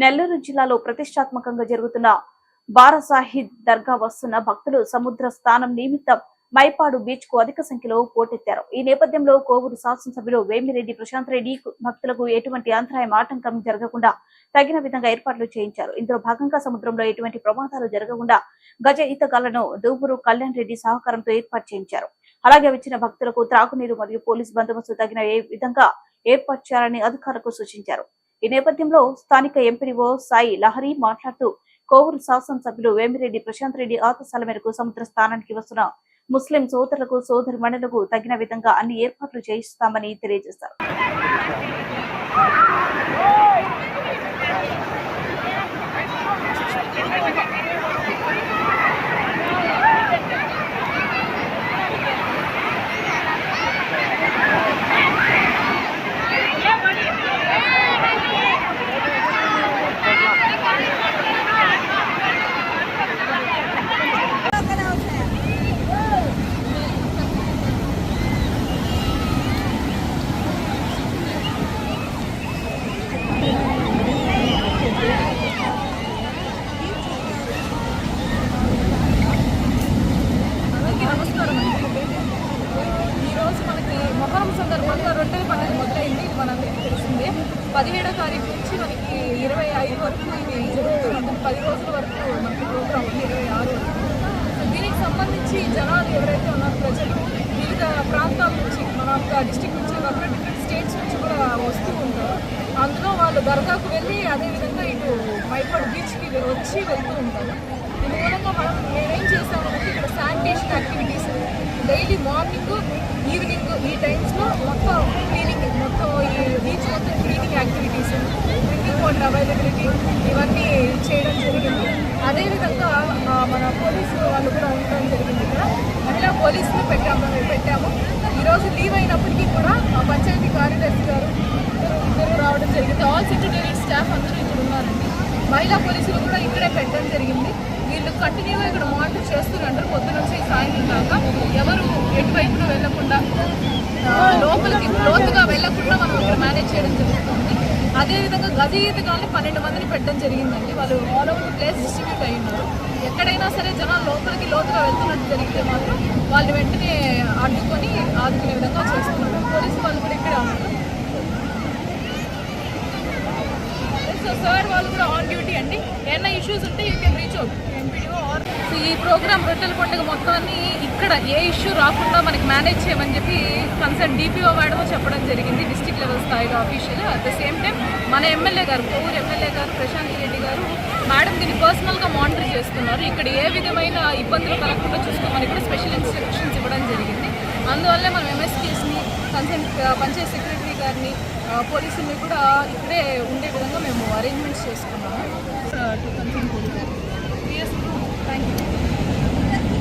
నెల్లూరు జిల్లాలో ప్రతిష్టాత్మకంగా జరుగుతున్న బారసాహిద్ దర్గా వస్తున్న భక్తులు సముద్ర స్థానం నిమిత్తం మైపాడు బీచ్కు అధిక సంఖ్యలో పోటెత్తారు. ఈ నేపథ్యంలో కోవూరు శాసనసభ్యులు వేమిరెడ్డి ప్రశాంత్ రెడ్డి భక్తులకు ఎటువంటి అంతరాయం ఆటంకం జరగకుండా తగిన విధంగా ఏర్పాట్లు చేయించారు. ఇందులో భాగంగా సముద్రంలో ఎటువంటి ప్రమాదాలు జరగకుండా గజ ఈతగాళ్ళను దూబూరు కళ్యాణ్ రెడ్డి సహకారంతో ఏర్పాటు చేయించారు. అలాగే వచ్చిన భక్తులకు త్రాగునీరు మరియు పోలీసు బందోబస్తు తగిన ఏ విధంగా ఏర్పాటు చేయాలని అధికారులకు సూచించారు. ఈ నేపథ్యంలో స్థానిక ఎంపీడీఓ సాయి లహరి మాట్లాడుతూ కోవూరు శాసనసభ్యులు వేమిరెడ్డి ప్రశాంత్ రెడ్డి ఆదేశాల మేరకు సముద్ర స్థానానికి వస్తున్న ముస్లిం సోదరులకు సోదరి మణులకు తగిన విధంగా అన్ని ఏర్పాట్లు చేయిస్తామని తెలియజేశారు అందరికీ నమస్కారం అండి ఈరోజు మనకి మొహరం సందర్భంగా రొట్టెల పండుగ మొదలైంది ఇది మనందరికీ తెలిసిందే పదిహేడో తారీఖు నుంచి మనకి ఇరవై ఐదు వరకు ఇది జరుగుతుంది పది రోజుల వరకు మనకి ప్రోగ్రామ్ ఉంది ఇరవై ఆరు వరకు. దీనికి సంబంధించి జనాలు ఎవరైతే ఉన్నారో ప్రజలు వివిధ ప్రాంతాల నుంచి మన యొక్క డిస్టిక్ నుంచి కాకుండా డిఫరెంట్ స్టేట్స్ నుంచి కూడా వస్తూ ఉంటారు. అందులో వాళ్ళు దర్గాకు వెళ్ళి అదేవిధంగా ఇటు మైపాడు బీచ్కి వచ్చి వెళ్తూ ఉంటారు. దీని మూలంగా మనం మేమేం చేస్తామంటే ఇక్కడ sanitation activities daily morning evening ఈ టైమ్స్లో మొత్తం క్లీనింగ్ ఈ బీచ్ మొత్తం cleaning activities drinking water availability ఇవన్నీ చేయడం జరిగింది. అదేవిధంగా మన పోలీసు వాళ్ళు కూడా ఉండడం జరిగింది ఇక్కడ. మహిళా పోలీసులు పెట్టాము పెట్టాము. ఈరోజు లీవ్ అయినప్పటికీ కూడా మా పంచాయతీ కార్యదర్శి గారు ఇద్దరు రావడం జరిగింది. ఆల్ సెక్రటరీ స్టాఫ్ అందరూ ఇక్కడ ఉన్నారండి. మహిళా పోలీసులు కూడా ఇక్కడే పెట్టడం జరిగింది. వీళ్ళు కంటిన్యూగా ఇక్కడ మానిటర్ చేస్తున్నారు పొద్దు నుంచి సాయంత్రం దాకా ఎవరు ఎటువైపున వెళ్ళకుండా లోపలికి లోతుగా వెళ్ళకుండా మనం ఇక్కడ మేనేజ్ చేయడం జరుగుతుంది. అదేవిధంగా గది ఈతగాళ్ళని పన్నెండు మందిని పెట్టడం జరిగిందండి. వాళ్ళు ఆల్ ఓవర్ ప్లేస్ డిస్ట్రిబ్యూట్ అయి ఉన్నారు ఎక్కడైనా సరే జనాలు లోపలికి లోతుగా వెళ్తున్నట్టు జరిగితే మాత్రం వాళ్ళు వెంటనే అడ్డుకొని ఆదుకునే విధంగా చేస్తున్నారు. పోలీసు వాళ్ళు కూడా ఇక్కడే ఉన్నారు. సో సార్ వాళ్ళు కూడా ఆన్ డ్యూటీ అండి. ఏమైనా ఇష్యూస్ ఉంటే you can reach out MPDO or so ఈ ప్రోగ్రామ్ రొట్టెల పండుగ మొత్తాన్ని ఇక్కడ ఏ ఇష్యూ రాకుండా మనకి మేనేజ్ చేయమని చెప్పి కన్సర్న్ డిపిఓ మేడం చెప్పడం జరిగింది. Official at the same time మన ఎమ్మెల్యే గారు కోవూరు ఎమ్మెల్యే గారు ప్రశాంత్ రెడ్డి గారు మేడం దీన్ని పర్సనల్గా మానిటర్ చేస్తున్నారు. ఇక్కడ ఏ విధమైన ఇబ్బందులు కలగకుండా చూసుకోమని కూడా స్పెషల్ ఇన్స్ట్రక్షన్స్ ఇవ్వడం జరిగింది. అందువల్లే మనం ఎంఎస్కేస్ని కన్సర్న్ పంచాయత్ సెక్రటరీ గారిని పోలీసుల్ని కూడా ఇక్కడే ఉండే విధంగా మేము అరేంజ్